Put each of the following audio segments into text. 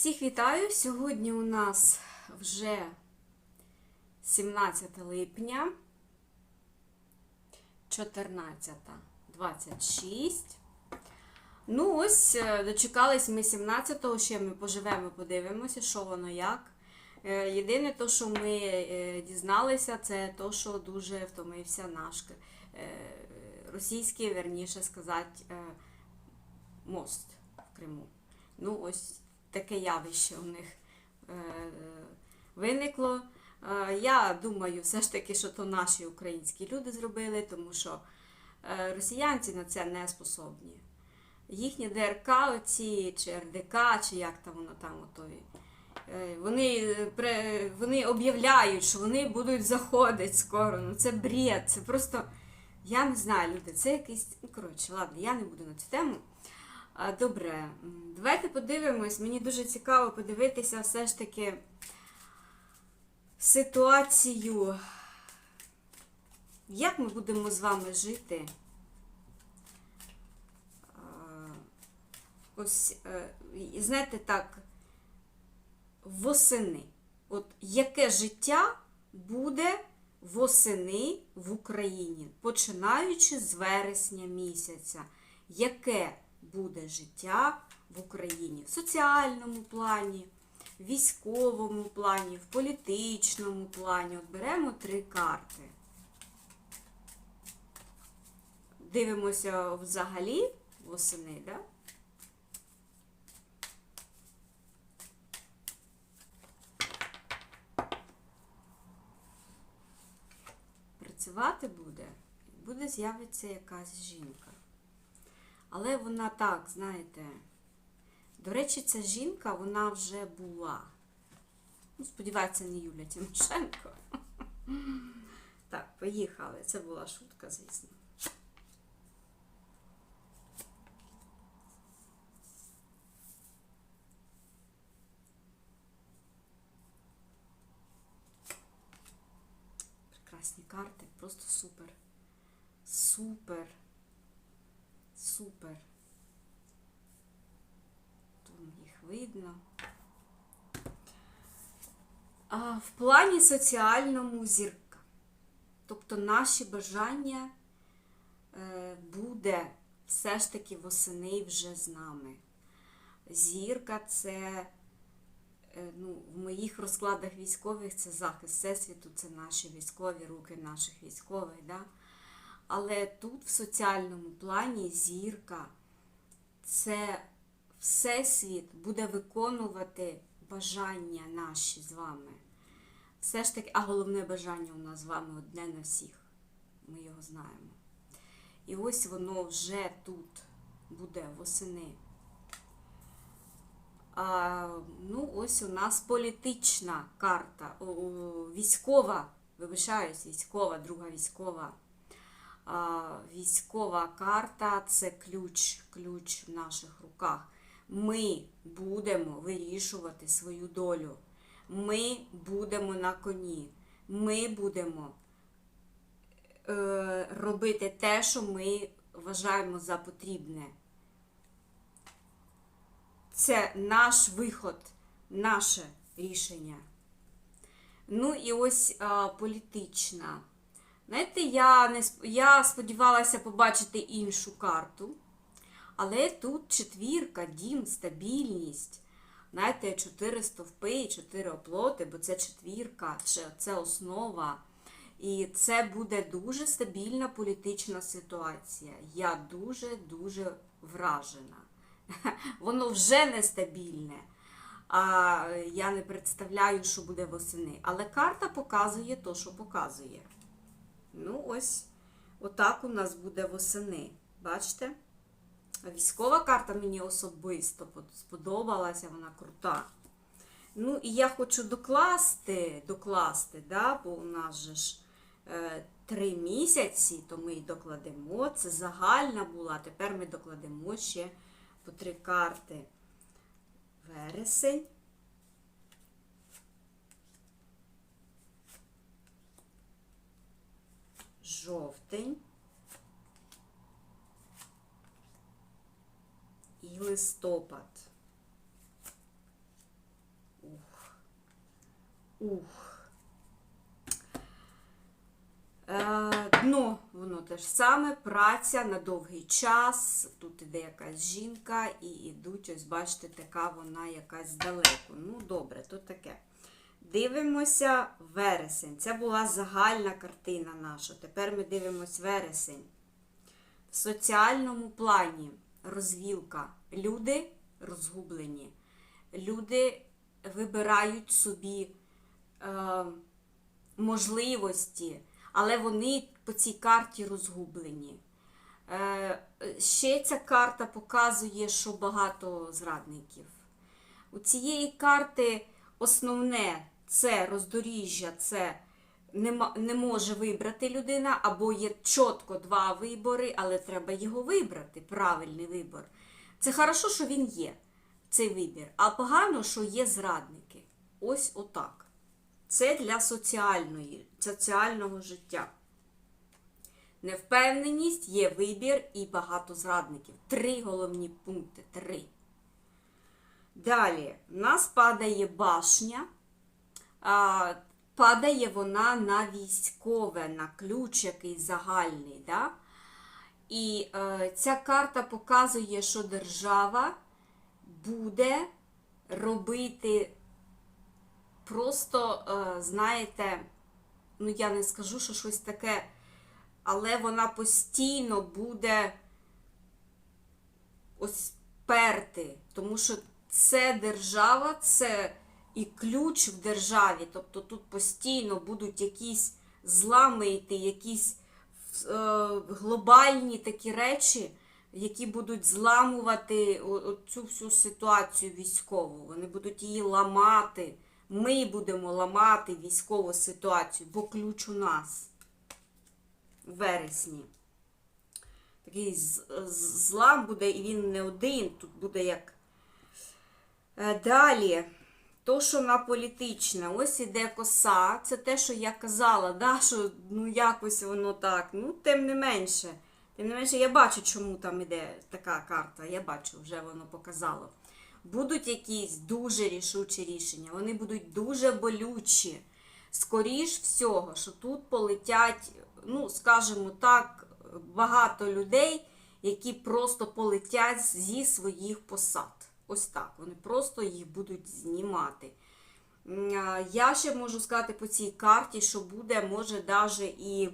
Всіх вітаю! Сьогодні у нас вже 17 липня, 14.26. Ну, ось, е, дочекались ми 17-го, ще ми поживемо, подивимося, що воно як. Е, Єдине, то, що ми е, дізналися, це то, що дуже втомився наш російський, верніше сказати, мост в Криму. Ну, ось таке явище у них е, виникло. Е, я думаю, все ж таки, що то наші українські люди зробили, тому що е, росіянці на це не способні. Їхні ДРК, оці, чи РДК, чи як там воно там отой, е, вони, вони об'являють, що вони будуть заходити скоро. Ну це бред, це просто. Я не знаю, люди, це якийсь. Ну, коротше, ладно, я не буду на цю тему. Добре, давайте подивимось. Мені дуже цікаво подивитися все ж таки ситуацію, як ми будемо з вами жити. Ось, е, знаєте так, восени. От яке життя буде восени в Україні, починаючи з вересня місяця, яке буде життя в Україні в соціальному плані, в військовому плані, в політичному плані. От беремо три карти. Дивимося взагалі восени, да? Працювати буде, буде з'явиться якась жінка. Але вона так, знаєте, до речі, ця жінка, вона вже була. Ну, сподіваюся, не Юля Тимошенко. Так, поїхали. Це була шутка, звісно. Прекрасні карти, просто супер. Супер. Супер. Тут їх видно. А, в плані соціальному зірка. Тобто наші бажання е, буде все ж таки восени вже з нами. Зірка це, е, ну, в моїх розкладах військових це захист Всесвіту, це наші військові руки наших військових. Да? Але тут в соціальному плані зірка це Всесвіт буде виконувати бажання наші з вами. Все ж таки, а головне бажання у нас з вами одне на всіх. Ми його знаємо. І ось воно вже тут буде восени. А, ну, ось у нас політична карта, о, о, військова, вибачаюсь, військова, друга військова. Військова карта це ключ, ключ в наших руках. Ми будемо вирішувати свою долю. Ми будемо на коні. Ми будемо е, робити те, що ми вважаємо за потрібне. Це наш виход, наше рішення. Ну і ось а, політична. Знаєте, я, не, я сподівалася побачити іншу карту, але тут четвірка, дім, стабільність. Знаєте, чотири стовпи, чотири оплоти, бо це четвірка, це- основа. І це буде дуже стабільна політична ситуація. Я дуже-дуже вражена. Воно вже нестабільне. А я не представляю, що буде восени. Але карта показує то, що показує. Ну, ось, отак у нас буде восени. Бачите? Військова карта мені особисто сподобалася, вона крута. Ну, і я хочу докласти, докласти, да, бо у нас же ж е, три місяці, то ми й докладемо. Це загальна була. Тепер ми докладемо ще по три карти. Вересень. Жовтень. і листопад. Ух. Е, дно, воно те ж саме, праця на довгий час. Тут іде якась жінка, і йдуть, ось бачите, така вона якась здалеку. Ну, добре, то таке. Дивимося вересень. Це була загальна картина наша. Тепер ми дивимось вересень. В соціальному плані розвілка. Люди розгублені. Люди вибирають собі е, можливості, але вони по цій карті розгублені. Е, ще ця карта показує, що багато зрадників. У цієї карти основне це роздоріжжя, це не, може вибрати людина, або є чітко два вибори, але треба його вибрати, правильний вибор. Це хорошо, що він є, цей вибір, а погано, що є зрадники. Ось отак. Це для соціальної, соціального життя. Невпевненість є вибір і багато зрадників. Три головні пункти. Три. Далі, в нас падає башня. А, падає вона на військове, на ключ який загальний. Да? І е, ця карта показує, що держава буде робити просто, е, знаєте, ну я не скажу, що щось таке, але вона постійно буде ось перти, тому що це держава, це і ключ в державі. Тобто тут постійно будуть якісь злами йти, якісь е, глобальні такі речі, які будуть зламувати цю всю ситуацію військову. Вони будуть її ламати. Ми будемо ламати військову ситуацію, бо ключ у нас в вересні. Такий злам буде, і він не один, тут буде як. Е, Далі, то, що на політичне, ось іде коса. Це те, що я казала, да, що ну якось воно так. Ну, тим не менше. Тим не менше, я бачу, чому там іде така карта. Я бачу, вже воно показало. Будуть якісь дуже рішучі рішення, вони будуть дуже болючі. Скоріш всього, що тут полетять, ну, скажімо так, багато людей, які просто полетять зі своїх посад. Ось так. Вони просто їх будуть знімати. Я ще можу сказати по цій карті, що буде, може, навіть і,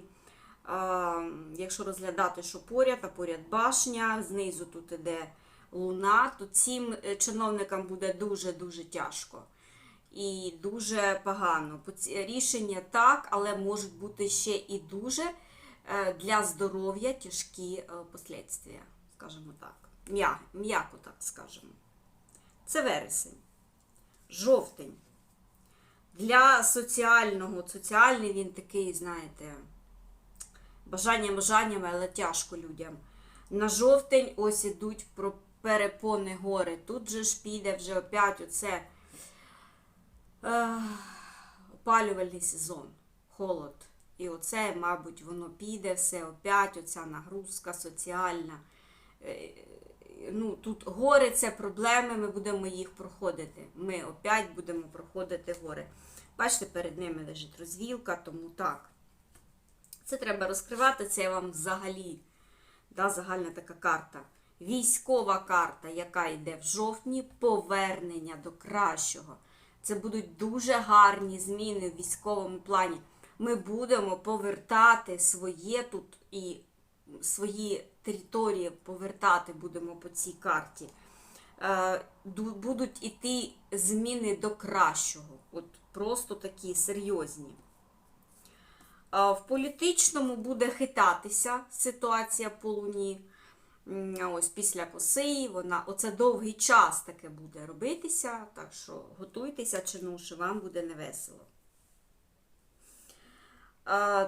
якщо розглядати, що поряд, а поряд башня, знизу тут іде луна, то цим е, чиновникам буде дуже-дуже тяжко. І дуже погано. Рішення так, але можуть бути ще і дуже е, для здоров'я тяжкі е, последствия, скажімо так. М'я- М'яко так скажемо. Це вересень. Жовтень. Для соціального, соціальний він такий, знаєте, бажання бажаннями, але тяжко людям. На жовтень ось ідуть про перепони гори. Тут же ж піде вже опять оце е, опалювальний сезон, холод. І оце, мабуть, воно піде все опять, оця нагрузка соціальна. Е, ну, тут гори це проблеми, ми будемо їх проходити. Ми опять будемо проходити гори. Бачите, перед ними лежить розвілка, тому так. Це треба розкривати, це я вам взагалі да, загальна така карта. Військова карта, яка йде в жовтні, повернення до кращого. Це будуть дуже гарні зміни в військовому плані. Ми будемо повертати своє тут і свої території повертати будемо по цій карті. Е, Будуть іти зміни до кращого. От просто такі серйозні. В політичному буде хитатися ситуація по луні. Ось після коси, вона, оце довгий час таке буде робитися, так що готуйтеся, чи ну, вам буде невесело.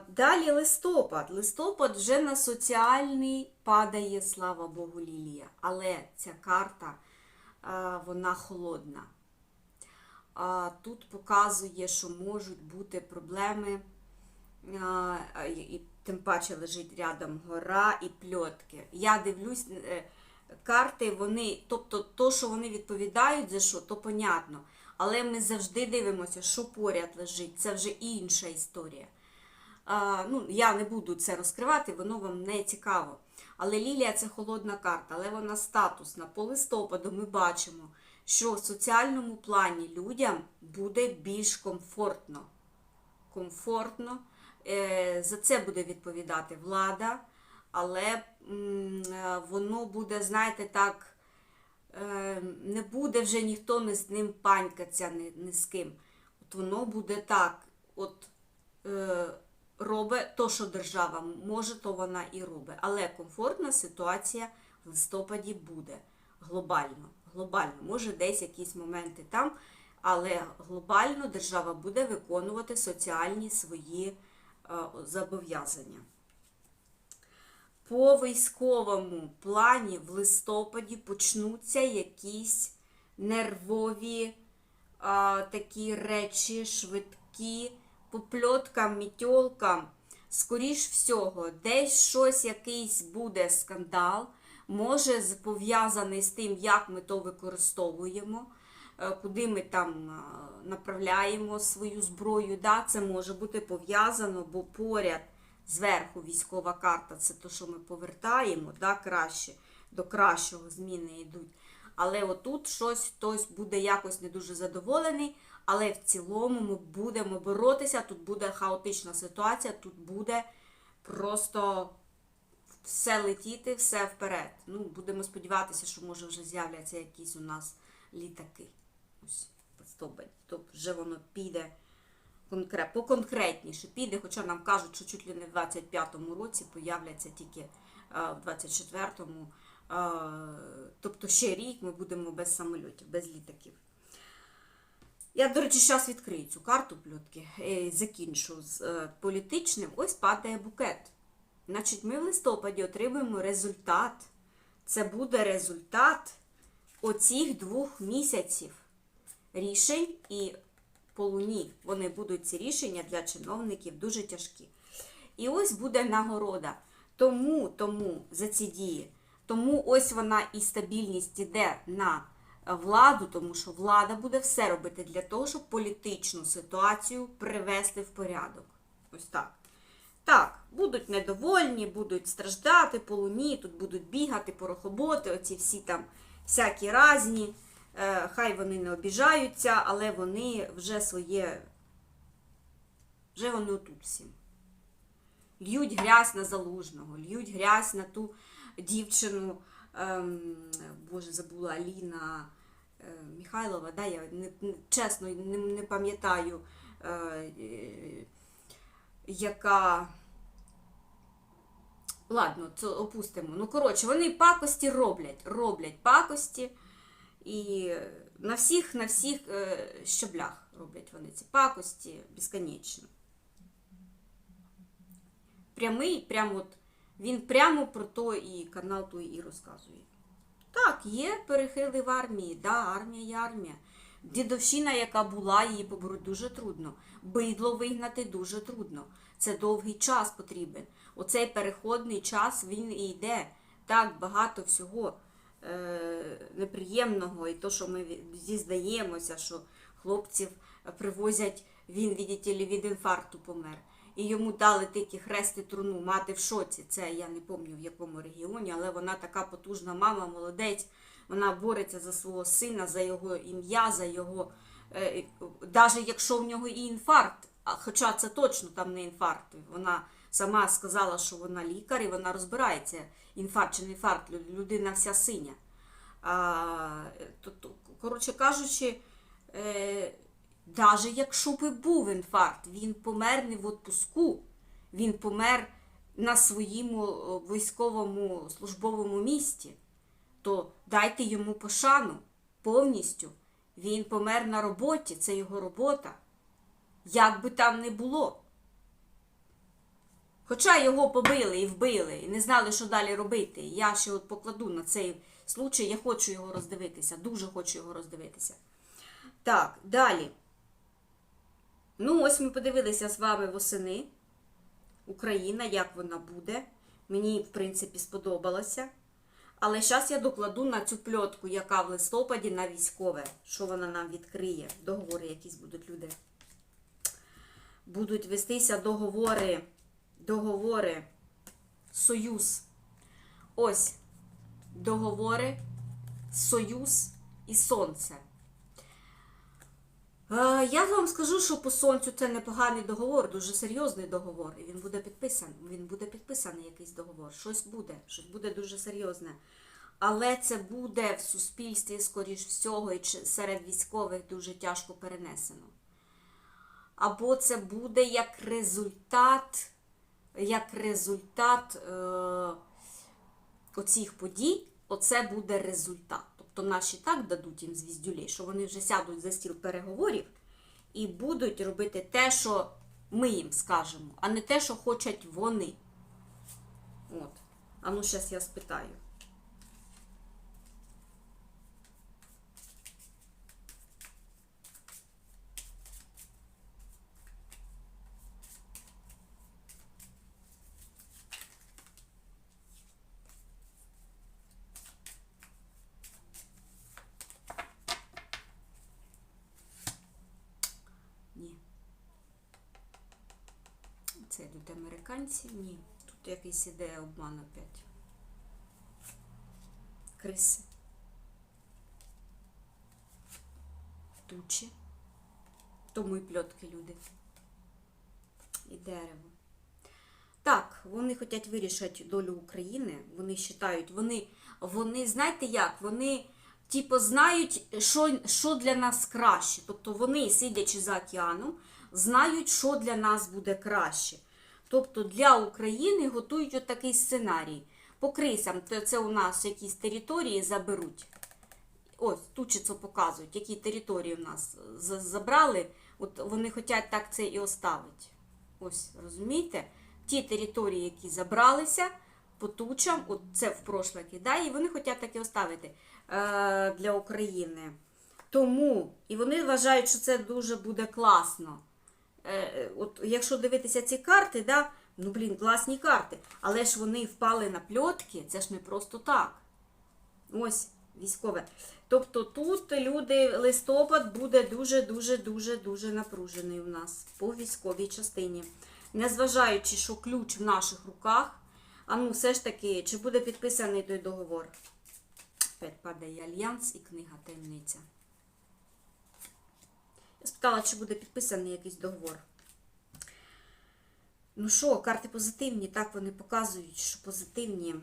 Далі листопад. Листопад вже на соціальний падає, слава Богу, лілія. Але ця карта, вона холодна. Тут показує, що можуть бути проблеми, і тим паче лежить рядом гора і пльотки. Я дивлюсь, е, карти, вони, тобто то, що вони відповідають за що, то понятно. Але ми завжди дивимося, що поряд лежить. Це вже інша історія. Ну, я не буду це розкривати, воно вам не цікаво. Але Лілія це холодна карта, але вона статусна. По листопаду ми бачимо, що в соціальному плані людям буде більш комфортно. Комфортно. Е, за це буде відповідати влада, але е, воно буде, знаєте, так, е, не буде вже ніхто не з ним панькатися ні, з ким. От воно буде так. От робить то, що держава може, то вона і робить. Але комфортна ситуація в листопаді буде глобально. Глобально, може, десь якісь моменти там, але глобально держава буде виконувати соціальні свої е, зобов'язання. По військовому плані в листопаді почнуться якісь нервові а, такі речі, швидкі, по пльоткам, мітьолкам. Скоріш всього, десь щось, якийсь буде скандал, може пов'язаний з тим, як ми то використовуємо, е, куди ми там е, направляємо свою зброю. Да, це може бути пов'язано, бо поряд зверху військова карта це те, що ми повертаємо, да, краще, до кращого зміни йдуть. Але отут щось хтось буде якось не дуже задоволений, але в цілому ми будемо боротися, тут буде хаотична ситуація, тут буде просто все летіти, все вперед. Ну, будемо сподіватися, що може вже з'являться якісь у нас літаки. Ось в листопаді. То вже воно піде конкрет, поконкретніше піде, хоча нам кажуть, що чуть ли не в 25-му році появляться тільки а, в 24-му. А, тобто ще рік ми будемо без самольотів, без літаків. Я, до речі, зараз відкрию цю карту плютки, е, закінчу з е, політичним. Ось падає букет. Значить, ми в листопаді отримуємо результат. Це буде результат оцих двох місяців рішень і по луні. Вони будуть ці рішення для чиновників дуже тяжкі. І ось буде нагорода. Тому, тому за ці дії. Тому ось вона і стабільність іде на владу, тому що влада буде все робити для того, щоб політичну ситуацію привести в порядок. Ось так. Так, будуть недовольні, будуть страждати по луні, тут будуть бігати, порохоботи, оці всі там всякі разні. Е, хай вони не обіжаються, але вони вже своє, вже вони отут всі. Льють грязь на залужного, льють грязь на ту дівчину, ем, Боже, забула Аліна Михайлова, да, я не, чесно не, не пам'ятаю, е, яка. Ладно, це опустимо. Ну, коротше, вони пакості роблять, роблять пакості. І на всіх, на всіх е, щаблях роблять вони ці пакості безконечно. Прямий, прямо от, він прямо про то і канал той і розказує. Так, є перехили в армії, да, армія є армія. Дідовщина, яка була, її побороть дуже трудно. Бидло вигнати дуже трудно. Це довгий час потрібен. Оцей переходний час він і йде. Так, багато всього е, неприємного, і то, що ми зізнаємося, що хлопців привозять, він, видите від інфаркту помер. І йому дали тільки хрести труну, мати в шоці. Це я не пам'ятаю в якому регіоні, але вона така потужна мама, молодець. Вона бореться за свого сина, за його ім'я, за його. Е, навіть якщо в нього і інфаркт, хоча це точно там не інфаркт. Вона сама сказала, що вона лікар і вона розбирається. Інфаркт чи не інфаркт, людина вся синя. То, коротше кажучи, е, навіть якщо б і був інфаркт, він помер не в відпуску, він помер на своєму е, військовому службовому місці, то дайте йому пошану повністю. Він помер на роботі, це його робота. Як би там не було. Хоча його побили і вбили, і не знали, що далі робити. Я ще от покладу на цей случай, я хочу його роздивитися, дуже хочу його роздивитися. Так, далі. Ну, ось ми подивилися з вами восени. Україна, як вона буде. Мені, в принципі, сподобалося. Але зараз я докладу на цю пльотку, яка в листопаді на військове. Що вона нам відкриє? Договори якісь будуть люди. Будуть вестися договори. Договори. Союз. Ось. Договори. Союз і сонце. Е, Я вам скажу, що по сонцю це непоганий договор, дуже серйозний договор. І він буде підписаний. Він буде підписаний якийсь договор. Щось буде, щось буде дуже серйозне. Але це буде в суспільстві, скоріш всього, і серед військових дуже тяжко перенесено. Або це буде як результат, як результат е, оцих подій, оце буде результат. Тобто наші так дадуть їм звіздюлей, що вони вже сядуть за стіл переговорів і будуть робити те, що ми їм скажемо, а не те, що хочуть вони. От. А ну, зараз я спитаю. Ні. Це йдуть американці? Ні. Тут якийсь іде обман опять. Криси. Тучі. Тому і пльотки люди. І дерево. Так, вони хочуть вирішити долю України. Вони вважають, вони, вони, знаєте як, вони типу, знають, що, що для нас краще. Тобто вони, сидячи за океаном, знають, що для нас буде краще. Тобто для України готують отакий сценарій. По крисам, то це у нас якісь території заберуть. Ось, тут чи це показують, які території у нас забрали. От вони хочуть так це і оставити. Ось, розумієте? Ті території, які забралися по тучам, от це в прошле кидає, і вони хочуть так і оставити е, для України. Тому, і вони вважають, що це дуже буде класно. Е, от якщо дивитися ці карти, да, ну блін, класні карти. Але ж вони впали на пльотки, це ж не просто так. Ось військове. Тобто тут люди, листопад буде дуже-дуже-дуже-дуже напружений у нас по військовій частині. Незважаючи, що ключ в наших руках, а ну все ж таки, чи буде підписаний той договор? Падає альянс і книга таємниця. Спитала, чи буде підписаний якийсь договор. Ну що, карти позитивні, так вони показують, що позитивні.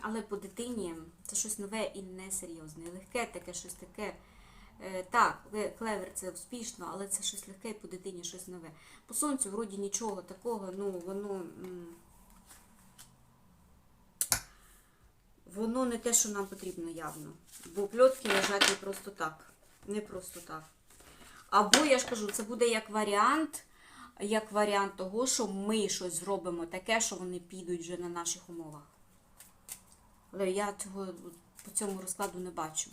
Але по дитині це щось нове і несерйозне. Легке таке, щось таке. Е, так, клевер це успішно, але це щось легке і по дитині щось нове. По сонцю вроді нічого такого, ну воно. Воно не те, що нам потрібно явно. Бо пльотки лежать не просто так. Не просто так. Або я ж кажу, це буде як варіант, як варіант того, що ми щось зробимо таке, що вони підуть вже на наших умовах. Але я цього по цьому розкладу не бачу.